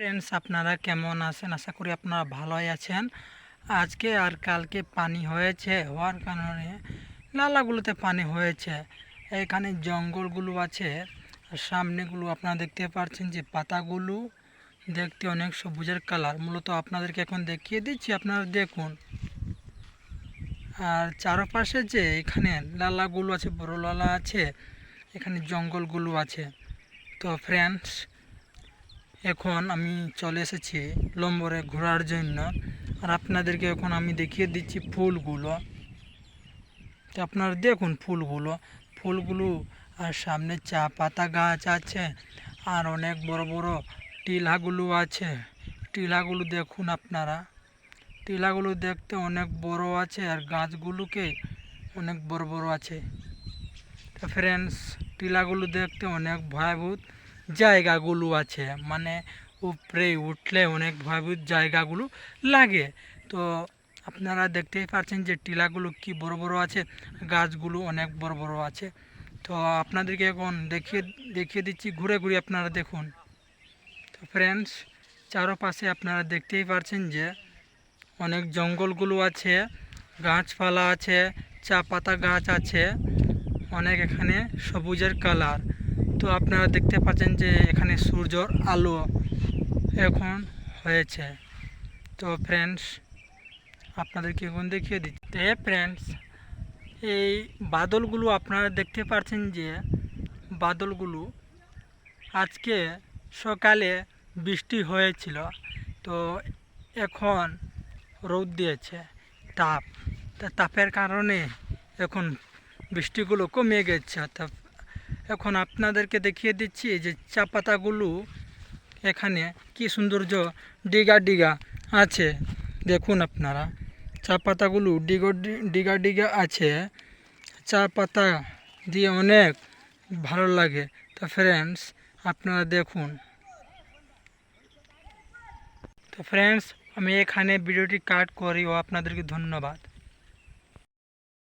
Friends আপনারা কেমন আছেন? আশা করি আপনারা ভালোই আছেন। আজকে আর কালকে পানি হয়েছে, হওয়ার কারণে নালাগুলোতে পানি হয়েছে। এখানে জঙ্গলগুলো আছে সামনেগুলো আপনারা দেখতে পাচ্ছেন যে পাতাগুলো দেখতে অনেক সবুজের কালার। মূলত আপনাদেরকে এখন দেখিয়ে দিচ্ছি, আপনারা দেখুন। আর চারপাশে যে এখানে লালাগুলো আছে, বড় লালা আছে, এখানে জঙ্গলগুলো আছে। তো ফ্রেন্ডস এখন আমি চলে এসেছি লম্বরে ঘোরার জন্য। আর আপনাদেরকে এখন আমি দেখিয়ে দিচ্ছি ফুলগুলো। তো আপনারা দেখুন ফুলগুলো। ফুলগুলো, আর সামনে চা পাতা গাছ আছে, আর অনেক বড় বড় টিলাগুলো আছে। টিলাগুলো দেখুন আপনারা। টিলাগুলো দেখতে অনেক বড় আছে, আর গাছগুলোকে অনেক বড় বড় আছে। তো ফ্রেন্ডস টিলাগুলো দেখতে অনেক ভয়াবহ। জায়গাগুলো আছে মানে উপরে উঠলে অনেক ভয়াবহ জায়গাগুলো লাগে। তো আপনারা দেখতেই পাচ্ছেন যে টিলাগুলো কি বড় বড় আছে, গাছগুলো অনেক বড় বড় আছে। তো আপনাদেরকে এখন দেখিয়ে দেখিয়ে দিচ্ছি, ঘুরে ঘুরে আপনারা দেখুন। তো ফ্রেন্ডস চারপাশে আপনারা দেখতেই পাচ্ছেন যে অনেক জঙ্গলগুলো আছে, গাছপালা আছে, চা পাতা গাছ আছে, অনেক এখানে সবুজের কালার তো আপনারা দেখতে পাচ্ছেন যে এখানে সূর্যর আলো এখন হয়েছে। তো ফ্রেন্ডস আপনাদেরকে এখন দেখিয়ে দিচ্ছি। তো ফ্রেন্ডস এই বাদলগুলো আপনারা দেখতে পাচ্ছেন যে বাদলগুলো আজকে সকালে বৃষ্টি হয়েছিল। তো এখন রোদ দিয়েছে তাপ। তা তাপের কারণে এখন বৃষ্টিগুলো কমে গেছে। তা এখন আপনাদেরকে দেখিয়ে দিচ্ছি যে চা পাতাগুলো এখানে কি সৌন্দর্য ডিগা ডিগা আছে। দেখুন আপনারা, চা পাতাগুলো ডিগো ডিগা ডিগা আছে। চা পাতা দিয়ে অনেক ভালো লাগে। তো ফ্রেন্ডস আপনারা দেখুন। তো ফ্রেন্ডস আমি এখানে ভিডিওটি কাট করি। ও আপনাদেরকে ধন্যবাদ।